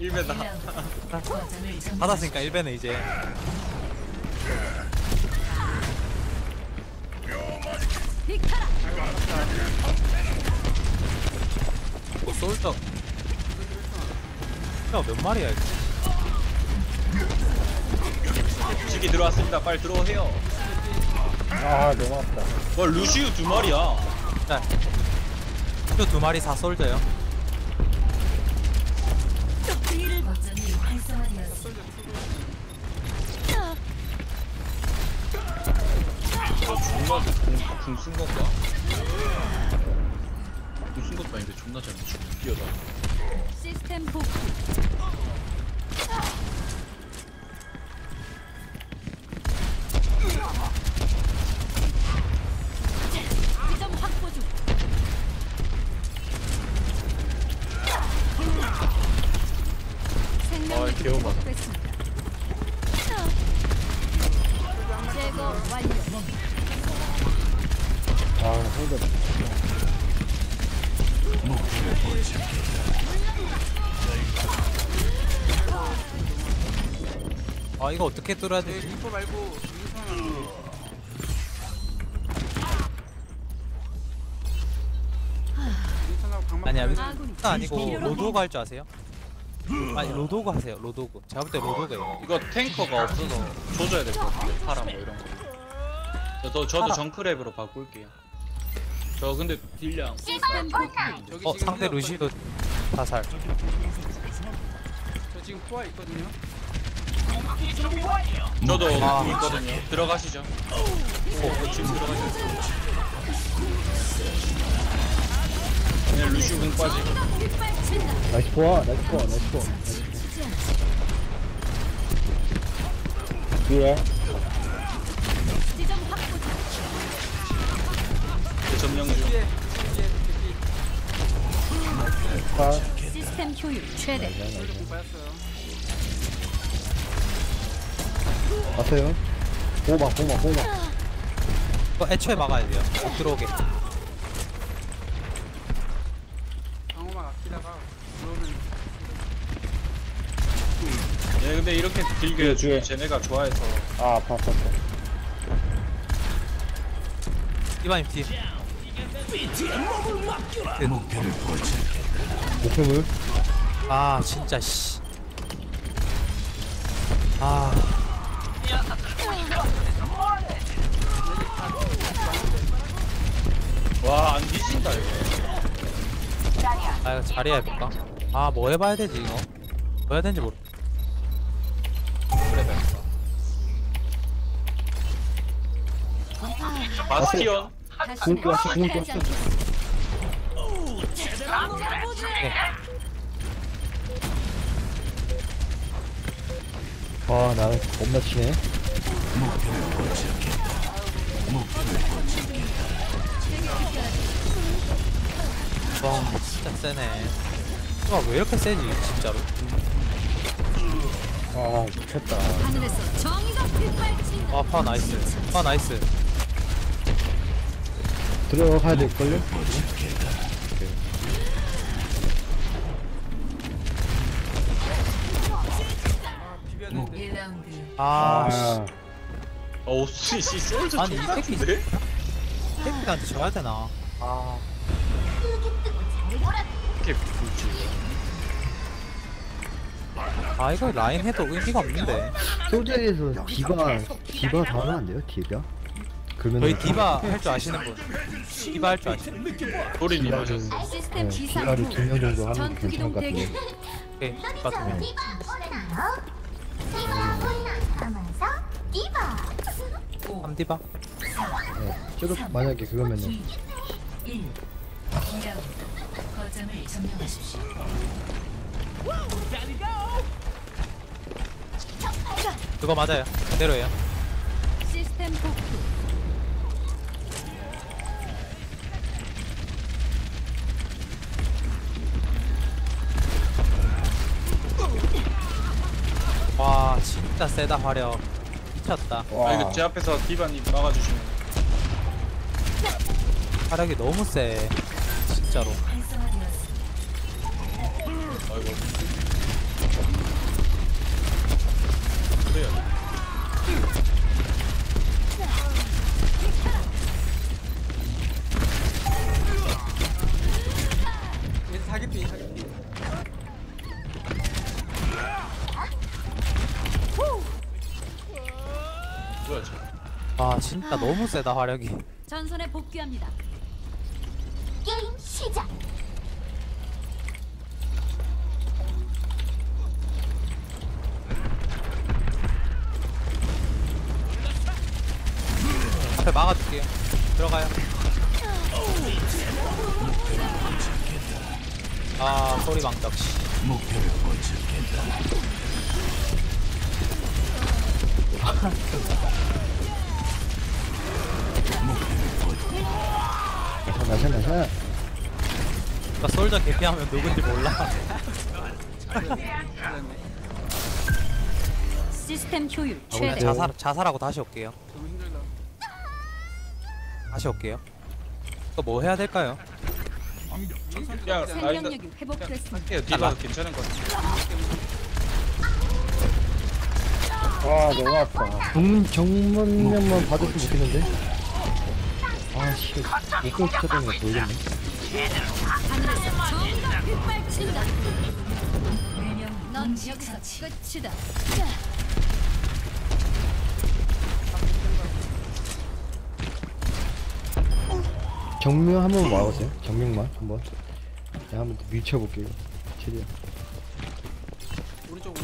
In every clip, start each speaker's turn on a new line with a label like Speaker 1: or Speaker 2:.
Speaker 1: 1배다.
Speaker 2: 받았으니까 1배는 이제. 뭐 솔저 야몇 마리야 이거?
Speaker 1: 지기 들어왔습니다. 빨리 들어오세요.
Speaker 3: 아 너무 아프다.
Speaker 1: 와 루시우 두 마리야.
Speaker 2: 두 마리 다 솔저요
Speaker 1: 저 존나 궁쓴 건가? 궁쓴 것도 아닌데 존나 잘 맞추고 뛰어다
Speaker 4: 시스템 복구.
Speaker 1: 아
Speaker 2: 이거 어떻게 뚫어야 되지?
Speaker 5: 리퍼 말고 강만
Speaker 2: 아니야 윈스턴 아니고 로드오그 할 줄 아세요? 아니 로드오그 하세요 로드오그. 제가 볼 때 로드오그예요.
Speaker 1: 이거 탱커가 없어서 조져야 될 것 같은데 파라 뭐 이런 거. 저도, 저도
Speaker 2: 파라.
Speaker 1: 정크랩으로 바꿀게요. 저 근데 딜량.
Speaker 5: 저기
Speaker 2: 어
Speaker 5: 지금
Speaker 2: 상대
Speaker 5: 힐
Speaker 2: 루시도 다살.
Speaker 5: 없거든요. 저 지금 포화 있거든요
Speaker 1: 저도
Speaker 2: 아.
Speaker 1: 궁 있거든요 들어가시죠 오, 지금 들어가시죠 그냥 루시우 궁 빠지고
Speaker 4: 빗발친다.
Speaker 3: 나이스 포아 나이스 포아 나이스 포아 뒤에
Speaker 4: 지점 확보 중.
Speaker 1: 그 점령 중
Speaker 4: 시스템 효율 최대.
Speaker 5: 공빠
Speaker 3: 왔어요. 보마 보마 보마
Speaker 2: 이거 애초에 막아야 돼요. 못 들어오게.
Speaker 5: 방어막 아끼다가 들어오면
Speaker 1: 예 근데 이렇게 딜게
Speaker 3: 뒤에.
Speaker 1: 쟤네가 좋아해서.
Speaker 3: 아 아파 아파 아파.
Speaker 2: 이반님 뒤
Speaker 3: 목표물?
Speaker 2: 아 진짜 씨. 아.
Speaker 1: 와 안 뒤진다 이거
Speaker 2: 아 이거 자리야 해볼까? 아 뭐 해봐야 되지 이거? 뭐 해야 되는지 모르.
Speaker 1: 그래 됐어 바스티온
Speaker 4: 다시
Speaker 3: 궁극기 왔어 궁극기 왔어. 아나 겁나 치네
Speaker 2: 와 진짜 세네. 와 왜 이렇게 세지 진짜로?
Speaker 3: 아 미쳤다
Speaker 4: 하늘에서 정의가 빗발친다.
Speaker 2: 아파 나이스. 아 나이스.
Speaker 3: 들어가야 될걸요?
Speaker 2: 아아 씨.
Speaker 3: 아
Speaker 1: 어우 씨씨 솔저
Speaker 2: 아니, 이
Speaker 1: 존나
Speaker 2: 새끼
Speaker 1: 큰데?
Speaker 2: 테크한테 져야 되나? 아.
Speaker 1: 이렇게 굴지
Speaker 2: 아 이거 라인 해도 의미가 없는데.
Speaker 3: 소재에서 디바 디바 다 하면 안 돼요 디바? 그러면
Speaker 2: 저희 디바 할 줄 아시는 분. 디바 할 줄 아시는 분.
Speaker 1: 소리님 하셨어
Speaker 4: 시스템
Speaker 3: 네,
Speaker 4: 기상
Speaker 3: 디바를
Speaker 4: 후.
Speaker 3: 두명 정도 하면
Speaker 4: 전투 기동
Speaker 3: 괜찮을 것
Speaker 4: 대기.
Speaker 3: 같은데
Speaker 2: 오케이. 디바 두 명. 삼 디바.
Speaker 3: 네. 저도 만약에 그거면은
Speaker 4: 거점을 점령하십시오.
Speaker 2: 그거 맞아요. 그대로예요.
Speaker 4: 시스템 복구.
Speaker 2: 와 진짜 세다 화력. 미쳤다.
Speaker 3: 아와
Speaker 1: 이거 제 앞에서 디바님 막아주시면
Speaker 2: 화력이 너무 세. 진짜로.
Speaker 1: 아이고. 그래요.
Speaker 5: 얘 사기피 사기피
Speaker 1: 뭐야 저?
Speaker 2: 아 진짜 너무 세다 화력이
Speaker 4: 전선에 복귀합니다.
Speaker 6: 게임 시작.
Speaker 2: 아 소리 방적 씨.
Speaker 3: 나샷 나샷 나샷
Speaker 2: 나 솔저 개피하면 누군지 몰라
Speaker 4: 시스템 효율
Speaker 3: 아,
Speaker 4: 최대.
Speaker 3: 네.
Speaker 2: 자살, 자살하고 다시 올게요 다시 올게요 또 뭐 해야 될까요?
Speaker 1: 야 라인
Speaker 4: 생명력이 회복됐습니다.
Speaker 1: 할게요. 뒤가 괜찮은 것 같아.
Speaker 3: 아 너무 아파 정문 정문면만 봐줬으면 좋겠는데 아씨 목공 시켰다는 거 모르겠네
Speaker 4: 하늘에서 정의가 빗발친다. 넌 여기서 끝이다.
Speaker 3: 정명 한번 와보세요. 정명만 한번. 내가 한번 더 밀쳐볼게요. 최대한.
Speaker 5: 오른쪽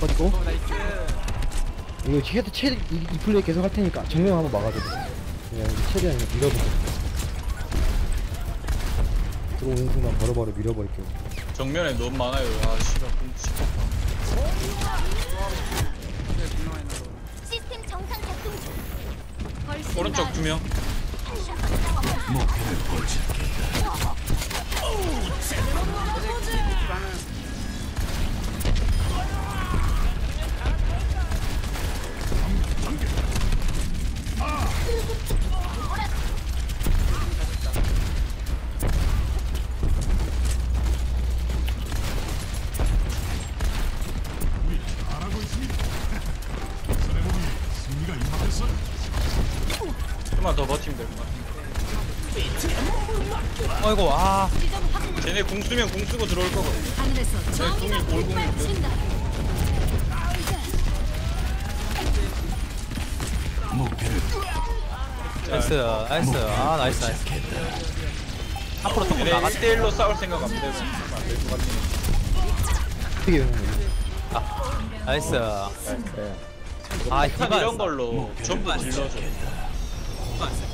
Speaker 3: 빠지고?
Speaker 5: 어 나이스.
Speaker 3: 이거 최대 최대 이, 이 플레이 계속 할 테니까 정명 한번 막아줘 그냥 최대한 그냥 밀어볼게요. 들어오는 순간 바로바로 밀어버릴게요.
Speaker 1: 정면에 너무 많아요. 아 씨발 공 씹었다.
Speaker 5: 네 분명 많이 나고
Speaker 6: 시스템
Speaker 4: 훨씬
Speaker 1: 오른쪽 두 명. 좀만
Speaker 2: 어이구 아.
Speaker 1: 쟤네 공 쓰면 공 쓰고 들어올 거거든.
Speaker 4: 하늘에서 정의가
Speaker 1: 궁이 올궁이
Speaker 4: 빗발친다.
Speaker 2: 나이스 나이스. 아 나이스 나이스. 앞으로 조금
Speaker 1: 얘네
Speaker 2: 나가지
Speaker 1: 1대1로 싸울 생각 안 되고. 안될것 같네.
Speaker 3: 어떻게 되는 거예요?
Speaker 2: 나이스. 아
Speaker 1: 탄
Speaker 2: 디바
Speaker 1: 이런 걸로 전부 질러줘.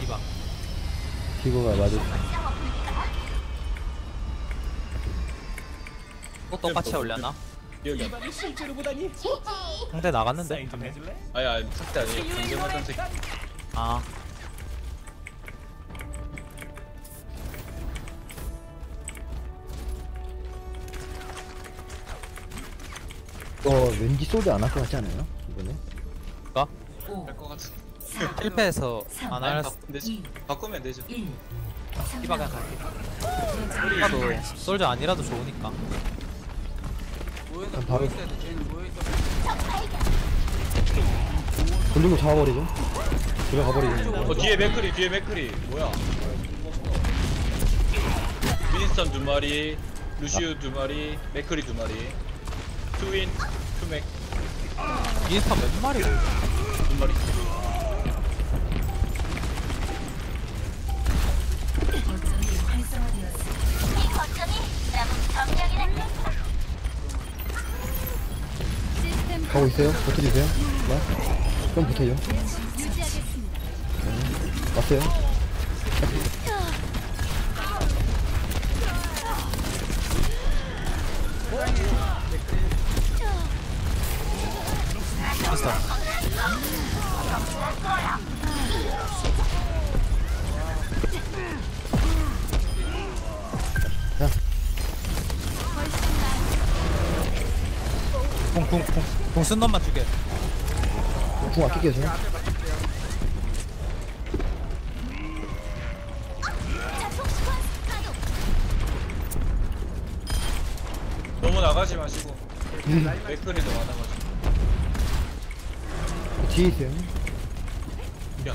Speaker 2: 디바
Speaker 3: 기고가 맞을
Speaker 2: 또 똑같이 올려나?
Speaker 1: 기억이 안 나.
Speaker 2: 상대 나갔는데?
Speaker 1: 아야 상대 아니에요. 강경하던 새끼.
Speaker 3: 아어 왠지 소드 안 할 것 같지 않아요? 이번에?
Speaker 1: 할것 같아.
Speaker 2: 실패해서 안할수
Speaker 1: 바꾸면 되지. 바꾸면 되죠.
Speaker 2: 디바가 갈게 디바도 솔저 아니라도 좋으니까
Speaker 5: 모여서
Speaker 3: 그럼 바로-
Speaker 5: 모여있어야 돼. 쟤는 모여있어
Speaker 3: 돌리고 잡아버리죠? 들어가 버리죠.
Speaker 1: 어 뒤에 맥크리 뒤에 맥크리. 뭐야? 윈스턴 두 마리, 루시우 두 마리, 맥크리 두 마리, 투윈, 투맥.
Speaker 2: 인스타 몇 마리고
Speaker 1: 두 마리.
Speaker 6: 이 거점이 남은 점령이란다.
Speaker 3: 가고 있어요? 버텨주세요 나? 그럼 붙어요
Speaker 4: 유지하겠습니다.
Speaker 3: 왔어요? 자
Speaker 2: 쿵쿵쿵 궁쓴 놈만 죽여
Speaker 3: 궁
Speaker 6: 시퀀스 가동.
Speaker 1: 너무 나가지 마시고
Speaker 3: 음.
Speaker 1: 맥크리도 많아가지고
Speaker 3: 뒤에 있어요.
Speaker 1: 야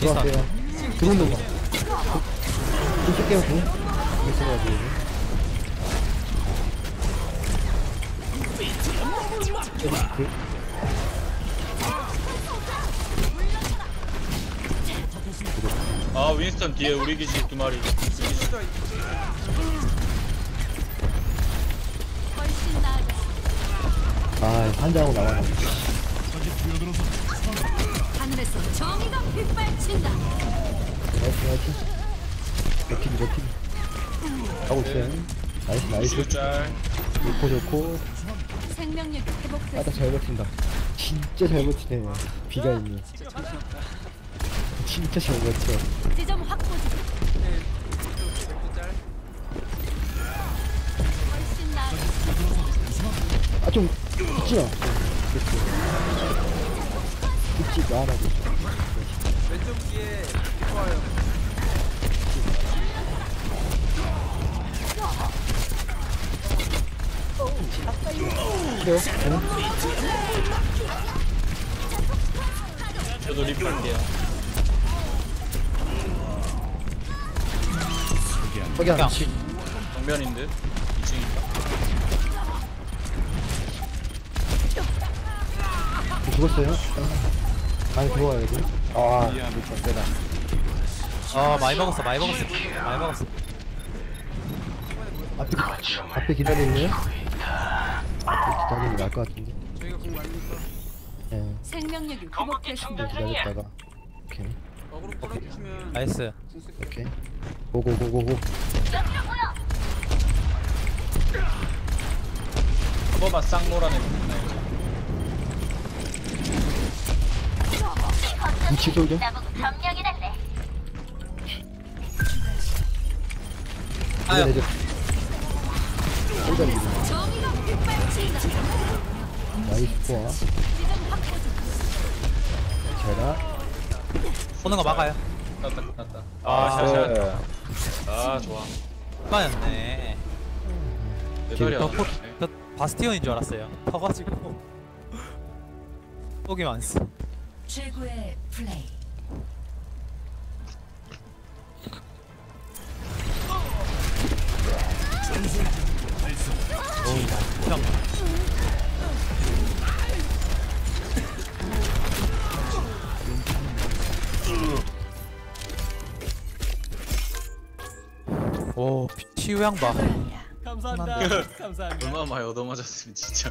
Speaker 3: 들어왔어요. 들어오는 거. 좀 쓸게요, 공. 있어가지고.
Speaker 1: 아 윈스턴 뒤에 우리 기지 두 마리.
Speaker 4: 아,
Speaker 3: 한장하고 나와요.
Speaker 4: 하늘에서 정의가 빗발친다.
Speaker 3: 나이스, 나이스. 버티기, 버티기. 가고 있어요. 나이스, 나이스.
Speaker 1: 짤
Speaker 3: 좋고, 좋고.
Speaker 4: 생명력이
Speaker 3: 아,
Speaker 4: 회복됐어.
Speaker 3: 나잘 버틴다. 진짜 잘 버티네. 비가 있네. 진짜 잘 버텨.
Speaker 4: 지점 확보 중. 훨씬. 아,
Speaker 3: 좀, 있지 마. 그렇지. 있지 마라고.
Speaker 5: 왼쪽 뒤에 좋아요.
Speaker 3: 그래요?
Speaker 1: 저도 립할게요
Speaker 3: 거기 안
Speaker 2: 야.
Speaker 3: 치.
Speaker 1: 정면인 듯 2층인가
Speaker 3: 죽었어요? 많이 들어와야 돼. 아, 미쳤 세다.
Speaker 2: 어 많이 먹었어 많이 먹었어 많이 먹었어
Speaker 3: 앞에, 앞에 기다릴래요? 기다리면 나을 것 같은데.
Speaker 5: 저희가 공 많으니까
Speaker 3: 예,
Speaker 4: 생명력이 회복됐습니다.
Speaker 3: 좀 기다렸다가. 오케이,
Speaker 5: 어그로 끌어주시면
Speaker 2: 나이스
Speaker 5: 쓸게요.
Speaker 3: 오케이. 고고고고고.
Speaker 1: 한 번만 싹 몰아내면
Speaker 3: 위치. 홀자리
Speaker 4: 정의가 빗발친다.
Speaker 3: 나이스 포화.
Speaker 4: 지점 확보 중.
Speaker 3: 제라.
Speaker 2: 오는 거 막아요
Speaker 1: 끝났다 끝났다
Speaker 2: 아,
Speaker 1: 아 샤샤 아 좋아
Speaker 2: 막았네
Speaker 1: 내다리
Speaker 2: 저,
Speaker 1: 안
Speaker 2: 포,
Speaker 1: 들어가네.
Speaker 2: 저 바스티온인 줄 알았어요 터가지고 속이 많았어
Speaker 4: 최고의 플레이.
Speaker 2: 치유 양봐
Speaker 5: 감사합니다. 감사합니다.
Speaker 1: 얼마나 많이 얻어맞았으면 진짜